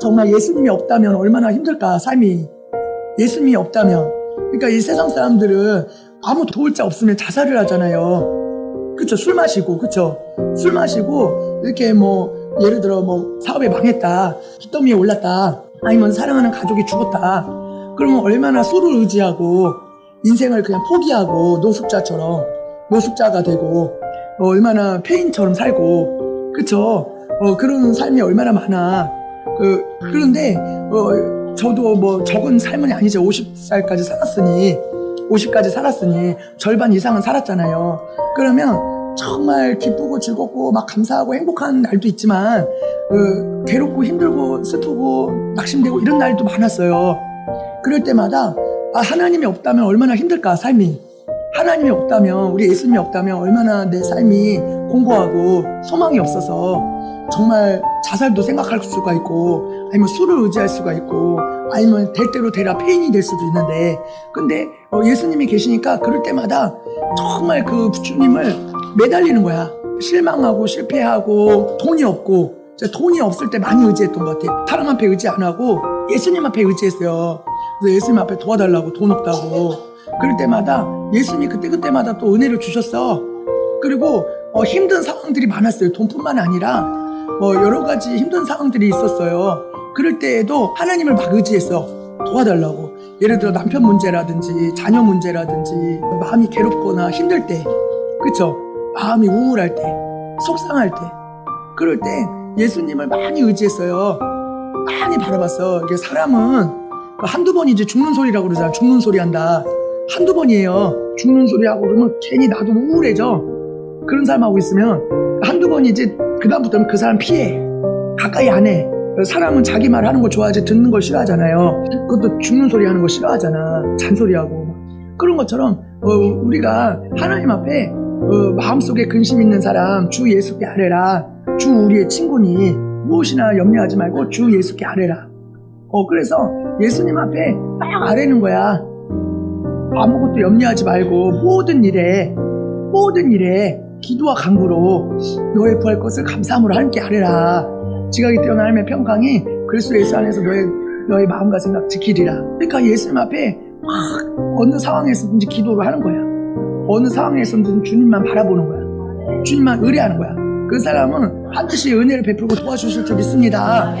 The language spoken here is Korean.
정말 예수님이 없다면 얼마나 힘들까? 삶이 예수님이 없다면. 그러니까 이 세상 사람들은 아무 도울 자 없으면 자살을 하잖아요. 그쵸 술 마시고 그쵸 술 마시고 이렇게 뭐 예를 들어 뭐 사업이 망했다. 빚더미에 올랐다. 아니면 사랑하는 가족이 죽었다. 그러면 얼마나 술을 의지하고 인생을 그냥 포기하고 노숙자처럼 노숙자가 되고 어, 얼마나 폐인처럼 살고. 그쵸 어, 그런 삶이 얼마나 많아 그, 그런데 어, 저도 뭐 적은 삶은 아니죠. 50살까지 살았으니 50까지 살았으니 절반 이상은 살았잖아요. 그러면 정말 기쁘고 즐겁고 막 감사하고 행복한 날도 있지만 어, 괴롭고 힘들고 슬프고 낙심되고 이런 날도 많았어요. 그럴 때마다 아, 하나님이 없다면 얼마나 힘들까 삶이. 하나님이 없다면 우리 예수님이 없다면 얼마나 내 삶이 공고하고 소망이 없어서 정말 자살도 생각할 수가 있고 아니면 술을 의지할 수가 있고 아니면 될 대로 되라 폐인이 될 수도 있는데. 근데 어, 예수님이 계시니까 그럴 때마다 정말 그 주님을 매달리는 거야. 실망하고 실패하고 돈이 없고. 돈이 없을 때 많이 의지했던 것 같아요 사람 앞에 의지 안 하고 예수님 앞에 의지했어요. 그래서 예수님 앞에 도와달라고 돈 없다고. 그럴 때마다 예수님이 그때그때마다 또 은혜를 주셨어. 그리고 어, 힘든 상황들이 많았어요. 돈뿐만 아니라 뭐 여러 가지 힘든 상황들이 있었어요. 그럴 때에도 하나님을 막 의지했어. 도와달라고. 예를 들어 남편 문제라든지 자녀 문제라든지 마음이 괴롭거나 힘들 때, 그쵸? 마음이 우울할 때, 속상할 때, 그럴 때 예수님을 많이 의지했어요. 많이 바라봤어. 이게 사람은 그 한두 번이지 죽는 소리라고 그러잖아. 죽는 소리 한다. 한두 번이에요. 죽는 소리 하고 그러면 괜히 나도 우울해져. 그런 사람하고 있으면 한두 번이지 그다음부터는 그 사람 피해. 가까이 안 해. 사람은 자기 말 하는 거 좋아하지 듣는 걸 싫어하잖아요. 그것도 죽는 소리 하는 거 싫어하잖아. 잔소리하고. 그런 것처럼 어, 우리가 하나님 앞에 어, 마음속에 근심 있는 사람 주 예수께 아뢰라. 주 우리의 친구니. 무엇이나 염려하지 말고 주 예수께 아뢰라. 어 그래서 예수님 앞에 딱 아뢰는 거야. 아무것도 염려하지 말고 모든 일에 모든 일에 기도와 간구로 너의 구할 것을 감사함으로 함께 하리라. 지각이 뛰어난 하나님의 평강이 그리스도 예수 안에서 너의 너의 마음과 생각 지키리라. 그러니까 예수님 앞에 막 어느 상황에서든지 기도를 하는 거야. 어느 상황에서든지 주님만 바라보는 거야. 주님만 의뢰하는 거야. 그 사람은 반드시 은혜를 베풀고 도와주실 줄 믿습니다.